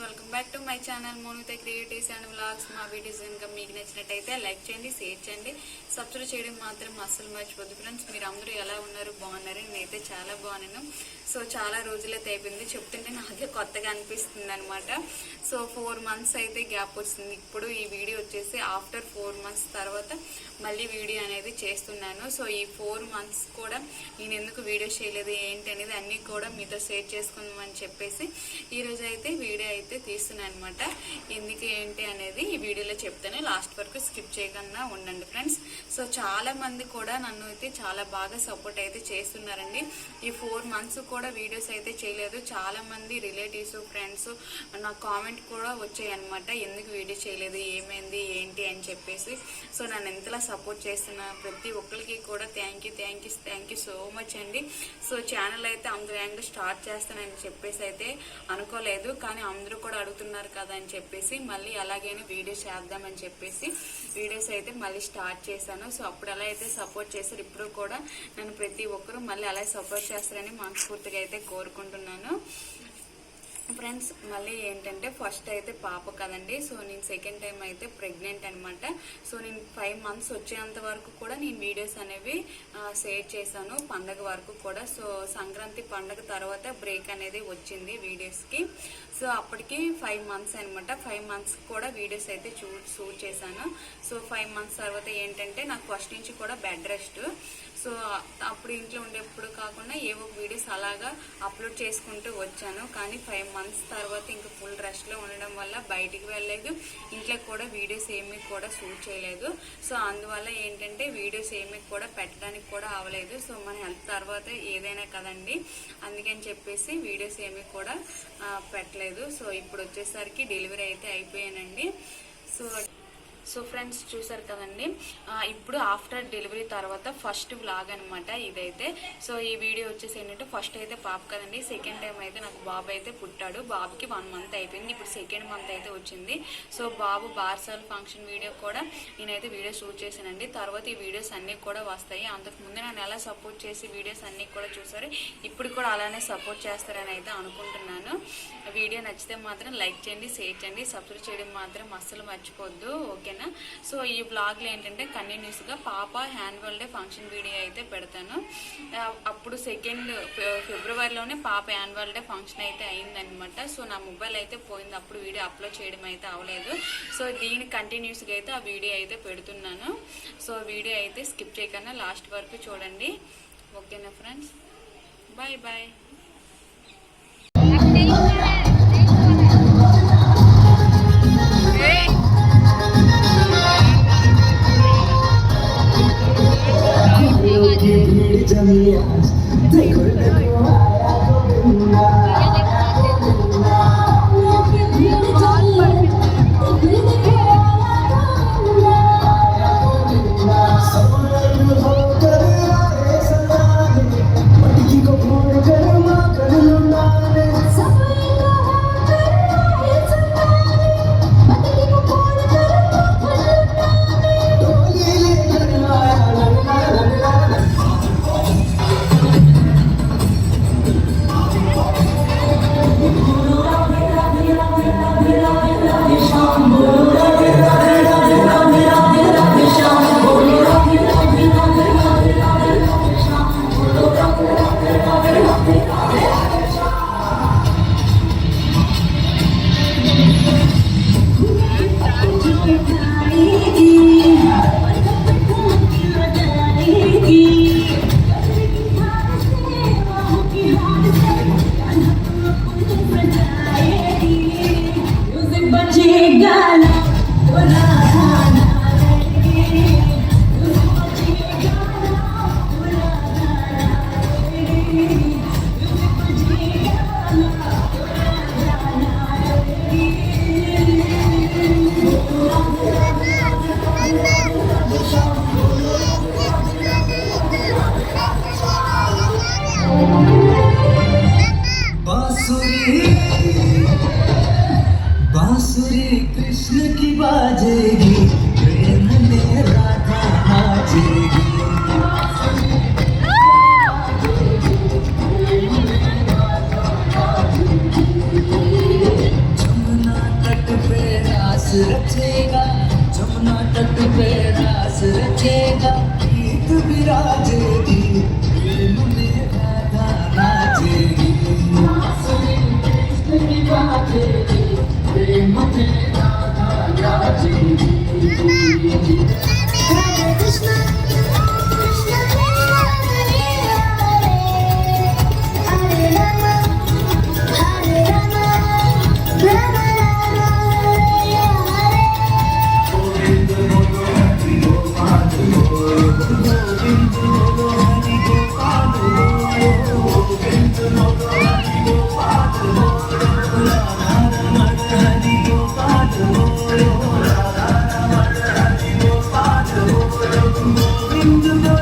Welcome back to my channel Monitha creatives and vlogs. మా videos కనుక మీకు నచ్చినట్టయితే లైక్ చేయండి షేర్ చేయండి. సబ్స్క్రైబ్ చేయడం మాత్రం అస్సలు మర్చిపోద్దు ఫ్రెండ్స్. మీరు అందరూ ఎలా ఉన్నారు? బాగున్నారు? నేనైతే చాలా బాగున్నాను. సో చాలా రోజులైతే అయిపోయింది. చెప్తుంటే నాకే కొత్తగా అనిపిస్తుంది అనమాట సో ఫోర్ మంత్స్ అయితే గ్యాప్ వచ్చింది ఇప్పుడు ఈ వీడియో వచ్చేసి ఆఫ్టర్ ఫోర్ మంత్స్ తర్వాత మళ్ళీ వీడియో అనేది చేస్తున్నాను. సో ఈ ఫోర్ మంత్స్ కూడా నేను ఎందుకు వీడియో చేయలేదు ఏంటి అనేది అన్నీ కూడా మీతో షేర్ చేసుకుందామని చెప్పేసి ఈ రోజు అయితే వీడియో అయితే తీస్తున్నాను అనమాట ఎందుకు ఏంటి అనేది ఈ వీడియోలో చెప్తాను. లాస్ట్ వరకు స్కిప్ చేయకుండా ఉండండి ఫ్రెండ్స్. సో చాలా మంది కూడా నన్ను అయితే చాలా బాగా సపోర్ట్ అయితే చేస్తున్నారండి. ఈ ఫోర్ మంత్స్ కూడా వీడియోస్ అయితే చేయలేదు. చాలా మంది రిలేటివ్స్ ఫ్రెండ్స్ నా కామెంట్ కూడా వచ్చాయి అనమాట ఎందుకు వీడియో చేయలేదు? ఏమైంది? ఏంటి? అని చెప్పేసి. సో నన్ను ఎంతలా సపోర్ట్ చేస్తున్న ప్రతి ఒక్కరికి కూడా thank you thank you thank you so much అండి. సో ఛానల్ అయితే అందరూ యాంగ్ స్టార్ట్ చేస్తానని చెప్పేసి అయితే అనుకోలేదు. కానీ అందరూ కూడా అడుగుతున్నారు కదా అని చెప్పేసి మళ్ళీ అలాగైనా వీడియోస్ చేద్దామని చెప్పేసి వీడియోస్ అయితే మళ్ళీ స్టార్ట్ చేశాను. సో అప్పుడు ఎలా అయితే సపోర్ట్ చేశారు. ఇప్పుడు కూడా నన్ను ప్రతి ఒక్కరూ మళ్ళీ అలా సపోర్ట్ చేస్తారని మనస్ఫూర్తిగా అయితే కోరుకుంటున్నాను. ఫ్రెండ్స్ మళ్ళీ ఏంటంటే ఫస్ట్ అయితే పాప కదండి. సో నేను సెకండ్ టైం అయితే ప్రెగ్నెంట్ అనమాట సో నేను ఫైవ్ మంత్స్ వచ్చేంత వరకు కూడా నేను వీడియోస్ అనేవి షేర్ చేశాను పండగ వరకు కూడా. సో సంక్రాంతి పండగ తర్వాత బ్రేక్ అనేది వచ్చింది వీడియోస్కి సో అప్పటికి ఫైవ్ మంత్స్ అనమాట ఫైవ్ మంత్స్ కూడా వీడియోస్ అయితే చూ షూట్ చేశాను. సో ఫైవ్ మంత్స్ తర్వాత ఏంటంటే నాకు ఫస్ట్ నుంచి కూడా బెడ్ రెస్ట్ సో అప్పుడు ఇంట్లో ఉండేప్పుడు కాకుండా ఏవో వీడియోస్ అలాగా అప్లోడ్ చేసుకుంటూ వచ్చాను. కానీ ఫైవ్ మంత్స్ తర్వాత ఇంకా ఫుల్ రెస్ట్లో ఉండడం వల్ల బయటికి వెళ్ళలేదు. ఇంట్లో కూడా వీడియోస్ ఏమీ కూడా షూట్ చేయలేదు. సో అందువల్ల ఏంటంటే వీడియోస్ ఏమీ కూడా పెట్టడానికి కూడా అవ్వలేదు. సో మన హెల్త్ తర్వాత ఏదైనా కదండి. అందుకని చెప్పేసి వీడియోస్ ఏమీ కూడా పెట్టలేదు. సో ఇప్పుడు వచ్చేసరికి డెలివరీ అయితే అయిపోయానండి. సో సో ఫ్రెండ్స్ చూసారు కదండి? ఇప్పుడు ఆఫ్టర్ డెలివరీ తర్వాత ఫస్ట్ వ్లాగ్ అనమాట ఇదైతే. సో ఈ వీడియో వచ్చేసి ఏంటంటే ఫస్ట్ అయితే పాప కదండి సెకండ్ టైం అయితే నాకు బాబు అయితే పుట్టాడు. బాబుకి వన్ మంత్ అయిపోయింది. ఇప్పుడు సెకండ్ మంత్ అయితే వచ్చింది. సో బాబు బార్సల్ ఫంక్షన్ వీడియో కూడా నేనైతే వీడియో షూట్ చేశానండి. తర్వాత ఈ వీడియోస్ అన్నీ కూడా వస్తాయి. అంతకుముందు నన్ను ఎలా సపోర్ట్ చేసి వీడియోస్ అన్నీ కూడా చూసారు. ఇప్పుడు కూడా అలానే సపోర్ట్ చేస్తారని అయితే అనుకుంటున్నాను. వీడియో నచ్చితే మాత్రం లైక్ చేయండి షేర్ చేయండి. సబ్స్క్రైబ్ చేయడం మాత్రం అస్సలు మర్చిపోద్దు. ఓకే ఓకేనా? సో ఈ బ్లాగ్లో ఏంటంటే కంటిన్యూస్గా పాప హ్యాన్యువల్ డే ఫంక్షన్ వీడియో అయితే పెడతాను. అప్పుడు సెకండ్ ఫిబ్రవరిలోనే పాప యాన్యువల్ డే ఫంక్షన్ అయితే అయిందనమాట సో నా మొబైల్ అయితే పోయింది. అప్పుడు వీడియో అప్లోడ్ చేయడం అయితే అవ్వలేదు సో దీని కంటిన్యూస్గా అయితే ఆ వీడియో అయితే పెడుతున్నాను. సో వీడియో అయితే స్కిప్ చేయకుండా లాస్ట్ వరకు చూడండి. ఓకేనా ఫ్రెండ్స్ బాయ్ బాయ్ की जमुना तट पे रास रचेगा जमुना तट पे रास रचेगा गीत विराजेगी। Under the